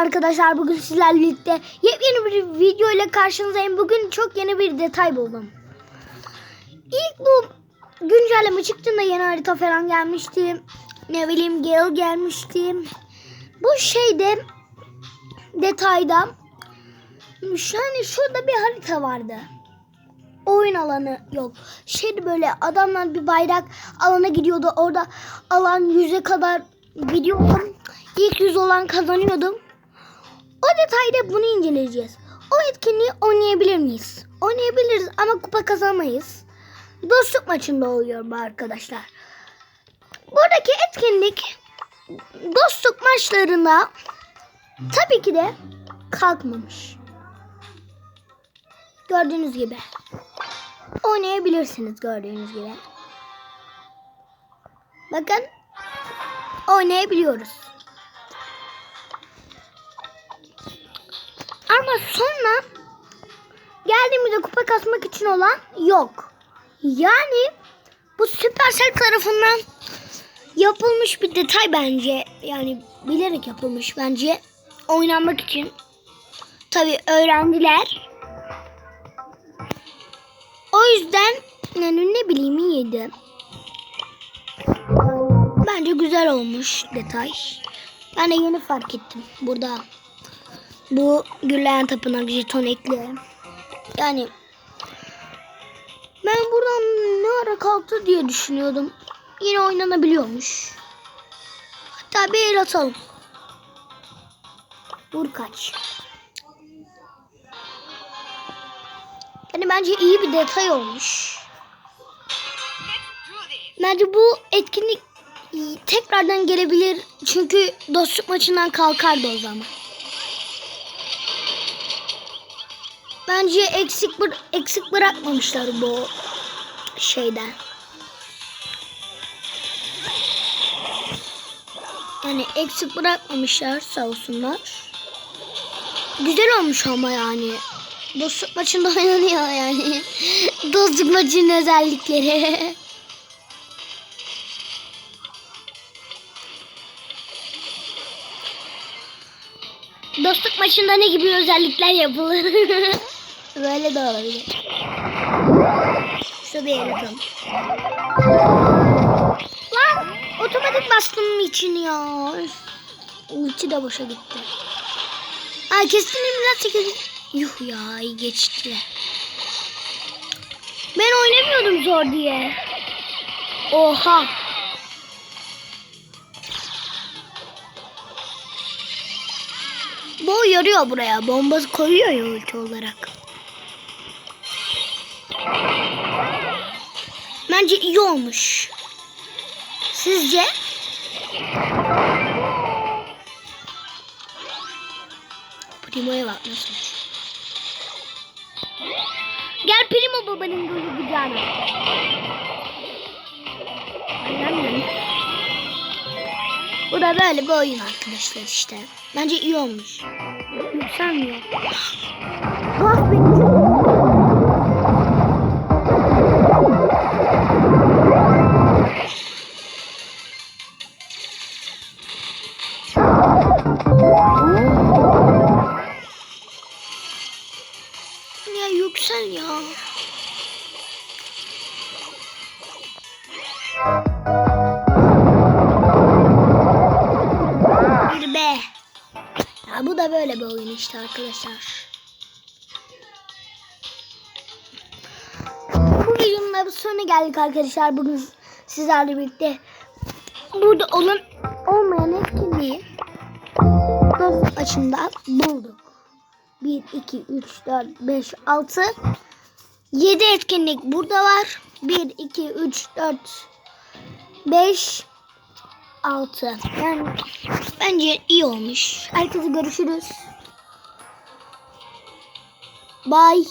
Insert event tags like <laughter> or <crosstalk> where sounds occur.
arkadaşlar bugün sizlerle birlikte yepyeni bir video ile karşınızdayım. Bugün çok yeni bir detay buldum. İlk bu güncelleme çıktığında yeni harita falan gelmişti. Ne bileyim Gale gelmişti. Bu şeyde detayda yani şurada bir harita vardı. Oyun alanı yok. Şeydi böyle adamlar bir bayrak alana gidiyordu. Orada alan yüze kadar gidiyordum. İlk yüz olan kazanıyordum. Detayda bunu inceleyeceğiz. O etkinliği oynayabilir miyiz? Oynayabiliriz ama kupa kazanamayız. Dostluk maçında oluyor bu arkadaşlar. Buradaki etkinlik dostluk maçlarına tabii ki de kalkmamış. Gördüğünüz gibi. Oynayabilirsiniz gördüğünüz gibi. Bakın. Oynayabiliyoruz. Ama sonra geldiğimizde kupa kasmak için olan yok. Yani bu Supercell tarafından yapılmış bir detay bence. Yani bilerek yapılmış bence. Oynanmak için. Tabi öğrendiler. O yüzden yani ne bileyim iyiydi. Bence güzel olmuş detay. Ben de yeni fark ettim burada. Bu Gülleyen Tapınak jeton ekli. Yani ben buradan ne ara kalktı diye düşünüyordum. Yine oynanabiliyormuş. Hatta bir el atalım. Vur kaç. Yani bence iyi bir detay olmuş. Bence bu etkinlik tekrardan gelebilir. Çünkü dostluk maçından kalkardı o zaman. Bence eksik bır- eksik bırakmamışlar bu şeyden. Yani eksik bırakmamışlar sağ olsunlar. Güzel olmuş ama yani. Dostluk maçında <laughs> oynanıyor yani. Dostluk maçının özellikleri. Dostluk maçında ne gibi özellikler yapılır? <laughs> Böyle de olabilir. Şurada yaratalım. Lan otomatik bastım için ya. Ulti de boşa gitti. Ay kestim biraz çekildi. Yuh ya iyi geçti. Ben oynamıyordum zor diye. Oha. Bu yarıyor buraya. Bomba koyuyor ya ulti olarak. Bence iyi olmuş. Sizce? Primo'ya bak nasıl. Gel Primo babanın gözü kucağına. Bu da böyle bir oyun arkadaşlar işte. Bence iyi olmuş. Yükselmiyor. Bak Bir be. Ya bu da böyle bir oyun işte arkadaşlar. Bu videonun da sonuna geldik arkadaşlar. Bugün sizlerle birlikte burada olan olmayan etkinliği dost açımda bulduk. 1, 2, 3, 4, 5, 6, 7 etkinlik burada var. 1, 2, 3, 4, 5, 6. Yani bence iyi olmuş. Herkese görüşürüz. Bye.